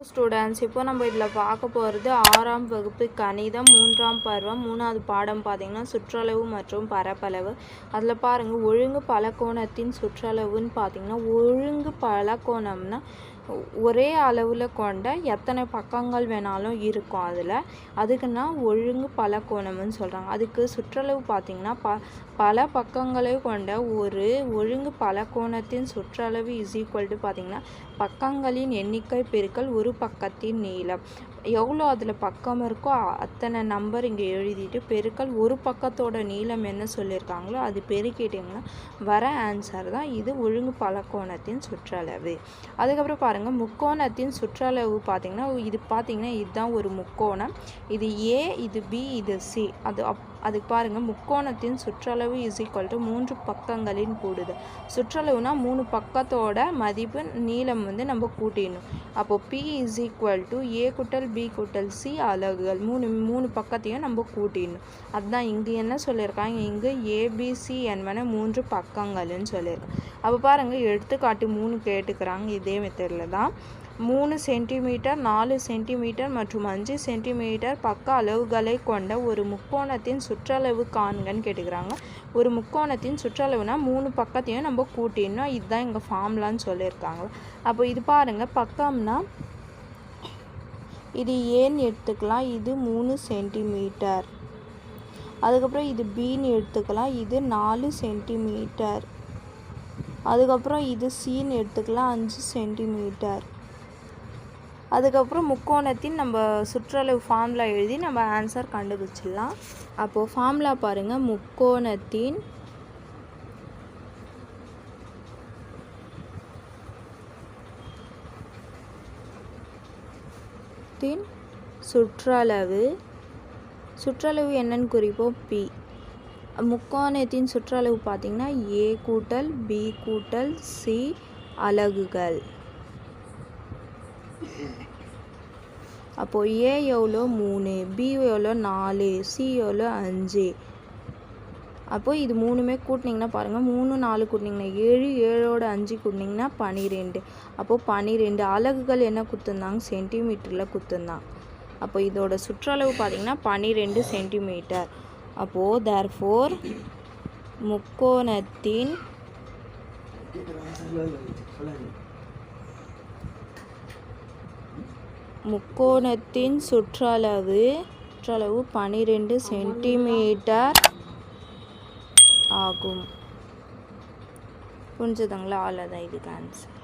Students இப்போ நம்ம இதில் பார்க்க போகிறது ஆறாம் வகுப்பு கணிதம் மூன்றாம் பருவம் மூணாவது பாடம் பார்த்திங்கன்னா சுற்றளவு மற்றும் பரப்பளவு. அதில் பாருங்கள் ஒழுங்கு பலகோணத்தின் சுற்றளவுன்னு பார்த்திங்கன்னா ஒழுங்கு பலகோணம்னா ஒரே அளவில் கொண்ட எத்தனை பக்கங்கள் வேணாலும் இருக்கும் அதில். அதுக்குன்னா ஒழுங்கு பலகோணம்னு சொல்கிறாங்க அதுக்கு சுற்றளவு பார்த்திங்கன்னா ப பல பக்கங்களை கொண்ட ஒரு ஒழுங்கு பலகோணத்தின் சுற்றளவு இஸ் ஈக்குவல் டு பார்த்திங்கன்னா பக்கங்களின் எண்ணிக்கை பெருக்கல் ஒரு பக்கத்தின் நீளம். எவ்வளோ அதில் பக்கம் இருக்கோ அத்தனை நம்பர் இங்கே எழுதிட்டு பெருக்கல் ஒரு பக்கத்தோட நீளம் என்ன சொல்லியிருக்காங்களோ அது பெருக்கிட்டிங்கன்னா வர ஆன்சர் தான் இது ஒழுங்கு பலகோணத்தின் சுற்றளவு. அதுக்கப்புறம் பாருங்கள் முக்கோணத்தின் சுற்றளவு பார்த்தீங்கன்னா இது பார்த்திங்கன்னா இதுதான் ஒரு முக்கோணம். இது ஏ இது பி இது சி அது அப் அதுக்கு பாருங்கள் முக்கோணத்தின் சுற்றளவு இஸ் ஈக்குவல் டு மூன்று பக்கங்களின் கூடுதல். சுற்றளவுனா மூணு பக்கத்தோட மதிப்பு நீளம் வந்து நம்ம கூட்டிடணும். அப்போது B is equal to A குட்டல் பி கூட்டல் சி அலகுகள். மூணு மூணு பக்கத்தையும் நம்ம கூட்டிடணும். அதுதான் இங்கே என்ன சொல்லியிருக்காங்க? இங்கே ஏபிசி என்பன மூன்று பக்கங்கள்னு சொல்லியிருக்காங்க அப்போ பாருங்கள் எடுத்துக்காட்டு மூணு கேட்டுக்கிறாங்க இதே மெத்தடில் தான். மூணு சென்டிமீட்டர் நாலு சென்டிமீட்டர் மற்றும் அஞ்சு சென்டிமீட்டர் பக்க அளவுகளை கொண்ட ஒரு முக்கோணத்தின் சுற்றளவு காண்கன்னு கேட்டுக்கிறாங்க. ஒரு முக்கோணத்தின் சுற்றளவுனா மூணு பக்கத்தையும் நம்ம கூட்டிடணும். இதுதான் எங்கள் ஃபார்ம்லான்னு சொல்லியிருக்காங்க. அப்போ இது பாருங்கள் பக்கம்னா இது ஏன்னு எடுத்துக்கலாம்? இது மூணு சென்டிமீட்டர். அதுக்கப்புறம் இது பின்னு எடுத்துக்கலாம். இது நாலு சென்டிமீட்டர். அதுக்கப்புறம் இது சீன் எடுத்துக்கலாம். அஞ்சு சென்டிமீட்டர். அதுக்கப்புறம் முக்கோணத்தின் நம்ம சுற்றளவு ஃபார்முலா எழுதி நம்ம ஆன்சர் கண்டுபிடிச்சிடலாம். அப்போது ஃபார்முலா பாருங்கள் முக்கோணத்தின் வட்டத்தின் சுற்றளவு சுற்றளவு என்னன்னு குறிப்போம் பி முக்கோணத்தின் சுற்றளவு பார்த்திங்கன்னா ஏ கூட்டல் பி கூட்டல் சி அலகுகள். அப்போது ஏ எவ்வளோ? மூணு. பி எவ்வளோ? நாலு. சி எவ்வளோ? அஞ்சு. அப்போ இது மூணுமே கூட்டினீங்கன்னா பாருங்கள் மூணு நாலு கூட்டினீங்கன்னா ஏழு ஏழோட அஞ்சு கூட்டினீங்கன்னா பனிரெண்டு. அப்போது பனிரெண்டு அலகுகள் என்ன கொடுத்துருந்தாங்க சென்டிமீட்டரில் கொடுத்துருந்தாங்க அப்போ இதோட சுற்றளவு பார்த்தீங்கன்னா பனிரெண்டு சென்டிமீட்டர். அப்போது தேர்ஃபோர் முக்கோணத்தின் முக்கோணத்தின் சுற்றளவு சுற்றளவு பனிரெண்டு சென்டிமீட்டர். ஆகும். புரிஞ்சுதுங்களா? அவ்வளோதான் இதுக்கு ஆன்சர்